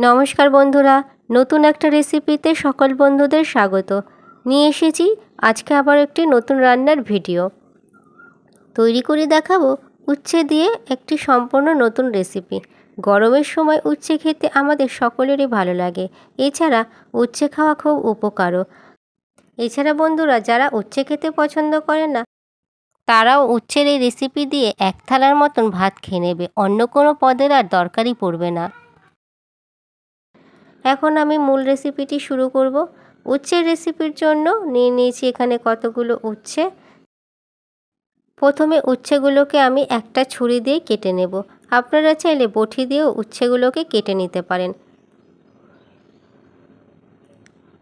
নমস্কার বন্ধুরা, নতুন একটা রেসিপিতে সকল বন্ধুদের স্বাগত। নিয়ে এসেছি আজকে আবার একটি নতুন রান্নার ভিডিও তৈরি করে দেখাবো উচ্ছে দিয়ে একটি সম্পূর্ণ নতুন রেসিপি গরমের সময় উচ্ছে খেতে আমাদের সকলেরই ভালো লাগে। এছাড়া উচ্ছে খাওয়া খুব উপকারও। এছাড়া বন্ধুরা, যারা উচ্ছে খেতে পছন্দ করে না, তারাও উচ্ছের এই রেসিপি দিয়ে এক থালার মতন ভাত খেয়ে নেবে। অন্য কোনো পদের আর দরকারই পড়বে না। এখন আমি মূল রেসিপিটি শুরু করব। উচ্ছের রেসিপির জন্য নিয়ে নিয়েছি এখানে কতগুলো উচ্ছে। প্রথমে উচ্ছেগুলোকে আমি একটা ছুরি দিয়ে কেটে নেব। আপনারা চাইলে বটি দিয়েও উচ্ছেগুলোকে কেটে নিতে পারেন।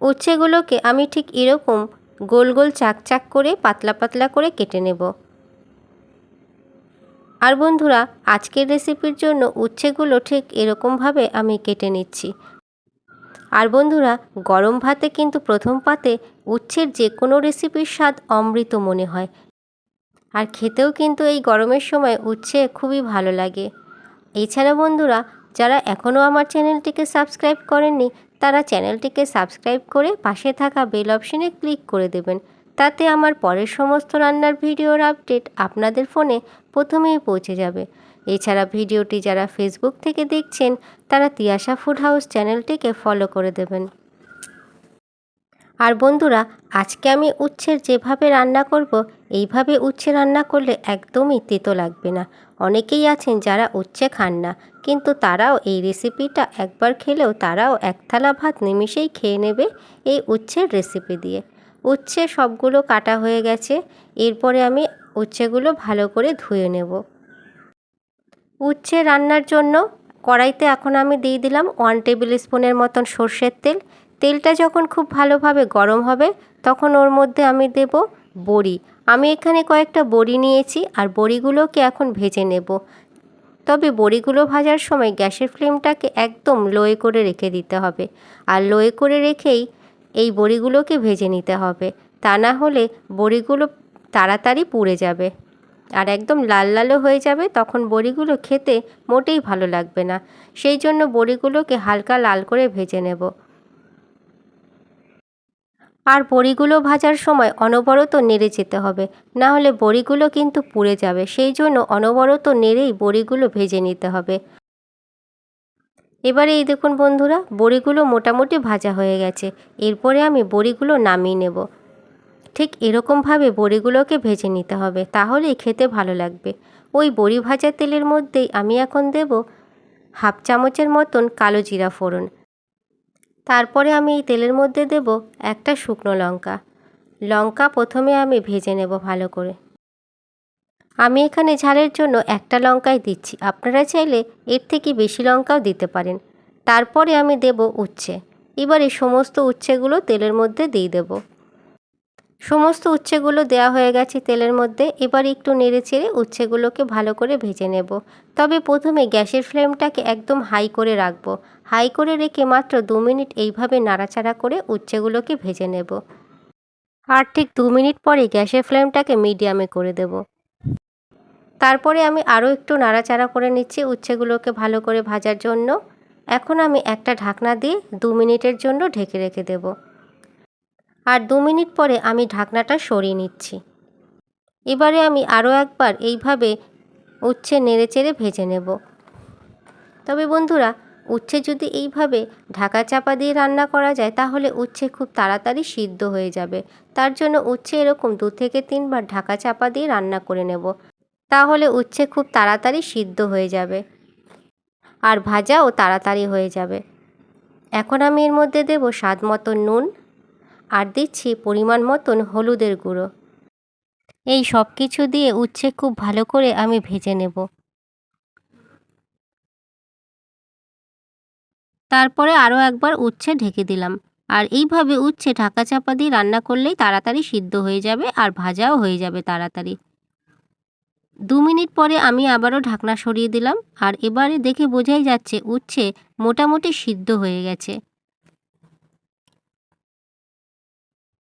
উচ্ছেগুলোকে আমি ঠিক এরকম গোল গোল চাক চাক করে পাতলা পাতলা করে কেটে নেব। আর বন্ধুরা, আজকের রেসিপির জন্য উচ্ছেগুলো ঠিক এরকমভাবে আমি কেটে নিচ্ছি। আর বন্ধুরা, গরম ভাতে কিন্তু প্রথম পাতে উচ্ছের যে কোনো রেসিপির স্বাদ অমৃত মনে হয়। আর খেতেও কিন্তু এই গরমের সময় উচ্ছে খুবই ভালো লাগে। এছাড়া বন্ধুরা, যারা এখনও আমার চ্যানেলটিকে সাবস্ক্রাইব করেননি, তারা চ্যানেলটিকে সাবস্ক্রাইব করে পাশে থাকা বেল অপশনে ক্লিক করে দেবেন। তাতে আমার পরের সমস্ত রান্নার ভিডিওর আপডেট আপনাদের ফোনে প্রথমেই পৌঁছে যাবে। এছাড়া ভিডিওটি যারা ফেসবুক থেকে দেখছেন, তারা তিয়াশা ফুড হাউস চ্যানেলটিকে ফলো করে দেবেন। আর বন্ধুরা, আজকে আমি উচ্ছের যেভাবে রান্না করব, এইভাবে উচ্ছে রান্না করলে একদমই তেতো লাগবে না। অনেকেই আছেন যারা উচ্ছে খান না, কিন্তু তারাও এই রেসিপিটা একবার খেলেও তারাও এক থালা ভাত নিমিষেই খেয়ে নেবে এই উচ্ছের রেসিপি দিয়ে। উচ্ছে সবগুলো কাটা হয়ে গেছে, এরপরে আমি উচ্ছেগুলো ভালো করে ধুয়ে নেব। উচ্ছে রান্নার জন্য কড়াইতে এখন আমি দিয়ে দিলাম ওয়ান টেবিল স্পুনের মতন সর্ষের তেল। তেলটা যখন খুব ভালোভাবে গরম হবে, তখন ওর মধ্যে আমি দেব বড়ি। আমি এখানে কয়েকটা বড়ি নিয়েছি আর বড়িগুলোকে এখন ভেজে নেব। তবে বড়িগুলো ভাজার সময় গ্যাসের ফ্লেমটাকে একদম লোয়ে করে রেখে দিতে হবে। আর লোয়ে করে রেখেই এই বড়িগুলোকে ভেজে নিতে হবে। তা না হলে বড়িগুলো তাড়াতাড়ি পুড়ে যাবে। আর একদম লাল লালও হয়ে যাবে, তখন বড়িগুলো খেতে মোটেই ভালো লাগবে না। সেই জন্য বড়িগুলোকে হালকা লাল করে ভেজে নেব। আর বড়িগুলো ভাজার সময় অনবরত নেড়ে যেতে হবে, না হলে বড়িগুলো কিন্তু পুড়ে যাবে। সেই জন্য অনবরত নেড়েই বড়িগুলো ভেজে নিতে হবে। এবারে এই দেখুন বন্ধুরা, বড়িগুলো মোটামুটি ভাজা হয়ে গেছে। এরপরে আমি বড়িগুলো নামিয়ে নেব। ঠিক এরকমভাবে বড়িগুলোকে ভেজে নিতে হবে, তাহলেই খেতে ভালো লাগবে। ওই বড়ি ভাজা তেলের মধ্যেই আমি এখন দেব হাফ চামচের মতন কালো জিরা ফোড়ন। তারপরে আমি এই তেলের মধ্যে দেব একটা শুকনো লঙ্কা। লঙ্কা প্রথমে আমি ভেজে নেব ভালো করে। আমি এখানে ঝালের জন্য একটা লঙ্কাই দিচ্ছি। আপনারা চাইলে এর থেকে বেশি লঙ্কাও দিতে পারেন। তারপরে আমি দেব উচ্ছে। এবার এই সমস্ত উচ্ছেগুলো তেলের মধ্যে দিয়ে দেব। সমস্ত উচ্ছেগুলো দেওয়া হয়ে গেছে তেলের মধ্যে। এবার একটু নেড়ে চেড়ে উচ্ছেগুলোকে ভালো করে ভেজে নেব। তবে প্রথমে গ্যাসের ফ্লেমটাকে একদম হাই করে রাখব। হাই করে রেখে মাত্র দু মিনিট এইভাবে নাড়াচাড়া করে উচ্ছেগুলোকে ভেজে নেব। আর ঠিক দু মিনিট পরে গ্যাসের ফ্লেমটাকে মিডিয়ামে করে দেব। তারপরে আমি আরও একটু নাড়াচাড়া করে নিচ্ছি উচ্ছেগুলোকে ভালো করে ভাজার জন্য। এখন আমি একটা ঢাকনা দিয়ে দু মিনিটের জন্য ঢেকে রেখে দেব। আর দু মিনিট পরে আমি ঢাকনাটা সরিয়ে নিচ্ছি। এবারে আমি আরও একবার এইভাবে উচ্ছে নেড়ে চেড়ে ভেজে নেব। তবে বন্ধুরা, উচ্ছে যদি এইভাবে ঢাকা চাপা দিয়ে রান্না করা যায়, তাহলে উচ্ছে খুব তাড়াতাড়ি সিদ্ধ হয়ে যাবে। তার জন্য উচ্ছে এরকম দু থেকে তিনবার ঢাকা চাপা দিয়ে রান্না করে নেব। তাহলে উচ্ছে খুব তাড়াতাড়ি সিদ্ধ হয়ে যাবে। আর ভাজাও তাড়াতাড়ি হয়ে যাবে। এখন আমি এর মধ্যে দেব স্বাদ মতো নুন আর দিচ্ছি পরিমাণ মতন হলুদের গুঁড়ো। এই সব কিছু দিয়ে উচ্ছে খুব ভালো করে আমি ভেজে নেব। তারপরে আরও একবার উচ্ছে ঢেকে দিলাম। আর এইভাবে উচ্ছে ঢাকা চাপা দিয়ে রান্না করলেই তাড়াতাড়ি সিদ্ধ হয়ে যাবে আর ভাজাও হয়ে যাবে তাড়াতাড়ি। দু মিনিট পরে আমি আবারও ঢাকনা সরিয়ে দিলাম। আর এবারে দেখে বোঝাই যাচ্ছে উচ্ছে মোটামুটি সিদ্ধ হয়ে গেছে।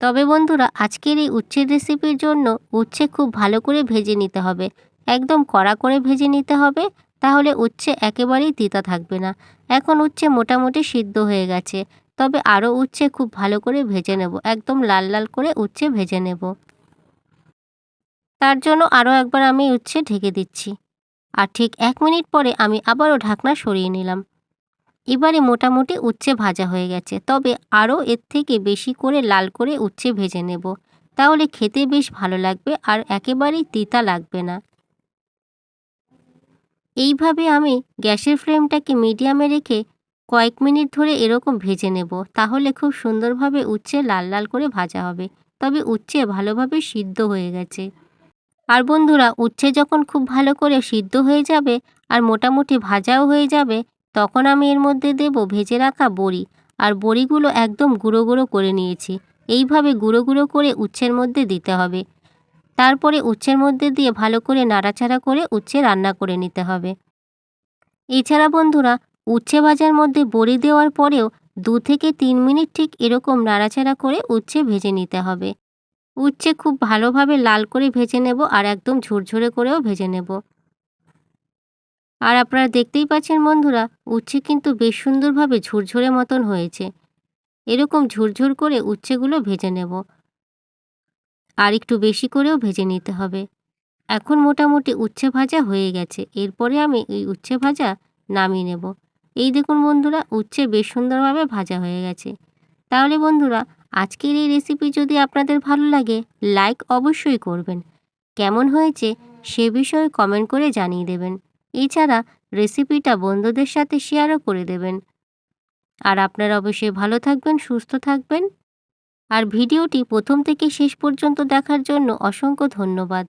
তবে বন্ধুরা, আজকের এই উচ্ছের রেসিপির জন্য উচ্ছে খুব ভালো করে ভেজে নিতে হবে। একদম কড়া করে ভেজে নিতে হবে, তাহলে উচ্ছে একেবারেই তিতা থাকবে না। এখন উচ্ছে মোটামুটি সিদ্ধ হয়ে গেছে, তবে আরও উচ্ছে খুব ভালো করে ভেজে নেব। একদম লাল লাল করে উচ্ছে ভেজে নেব। তার জন্য আরও একবার আমি উচ্ছে ঢেকে দিচ্ছি। আর ঠিক এক মিনিট পরে আমি আবারও ঢাকনা সরিয়ে নিলাম। এবারে মোটামুটি উচ্ছে ভাজা হয়ে গেছে। তবে আরও এর থেকে বেশি করে লাল করে উচ্ছে ভেজে নেব। তাহলে খেতে বেশ ভালো লাগবে আর একেবারেই তিতা লাগবে না। এইভাবে আমি গ্যাসের ফ্লেমটাকে মিডিয়ামে রেখে কয়েক মিনিট ধরে এরকম ভেজে নেব। তাহলে খুব সুন্দরভাবে উচ্ছে লাল লাল করে ভাজা হবে। তবে উচ্ছে ভালোভাবে সিদ্ধ হয়ে গেছে। আর বন্ধুরা, উচ্ছে যখন খুব ভালো করে সিদ্ধ হয়ে যাবে আর মোটামুটি ভাজাও হয়ে যাবে তখন আমি এর মধ্যে দেব ভেজে রাখা বড়ি আর বড়িগুলো একদম গুঁড়ো গুঁড়ো করে নিয়েছি। এইভাবে গুঁড়ো গুঁড়ো করে উচ্ছের মধ্যে দিতে হবে। তারপরে উচ্ছের মধ্যে দিয়ে ভালো করে নাড়াচাড়া করে উচ্ছে রান্না করে নিতে হবে। এছাড়া বন্ধুরা, উচ্ছে ভাজার মধ্যে বড়ি দেওয়ার পরেও দু থেকে তিন মিনিট ঠিক এরকম নাড়াচাড়া করে উচ্ছে ভেজে নিতে হবে। উচ্ছে খুব ভালোভাবে লাল করে ভেজে নেব আর একদম ঝুরঝুরে করেও ভেজে নেব। আর আপনারা দেখতেই পাচ্ছেন বন্ধুরা, উচ্ছে কিন্তু বেশ সুন্দরভাবে ঝুরঝুরে মতন হয়েছে। এরকম ঝুরঝুর করে উচ্ছেগুলো ভেজে নেব। আর একটু বেশি করেও ভেজে নিতে হবে। এখন মোটামুটি উচ্ছে ভাজা হয়ে গেছে। এরপরে আমি এই উচ্ছে ভাজা নামিয়ে নেব। এই দেখুন বন্ধুরা, উচ্ছে বেশ সুন্দরভাবে ভাজা হয়ে গেছে। তাহলে বন্ধুরা, আজকের এই রেসিপি যদি আপনাদের ভালো লাগে লাইক অবশ্যই করবেন। কেমন হয়েছে সে বিষয়ে কমেন্ট করে জানিয়ে দেবেন। এছাড়া রেসিপিটা বন্ধুদের সাথে শেয়ারও করে দেবেন। আর আপনারা অবশ্যই ভালো থাকবেন, সুস্থ থাকবেন। আর ভিডিওটি প্রথম থেকে শেষ পর্যন্ত দেখার জন্য অসংখ্য ধন্যবাদ।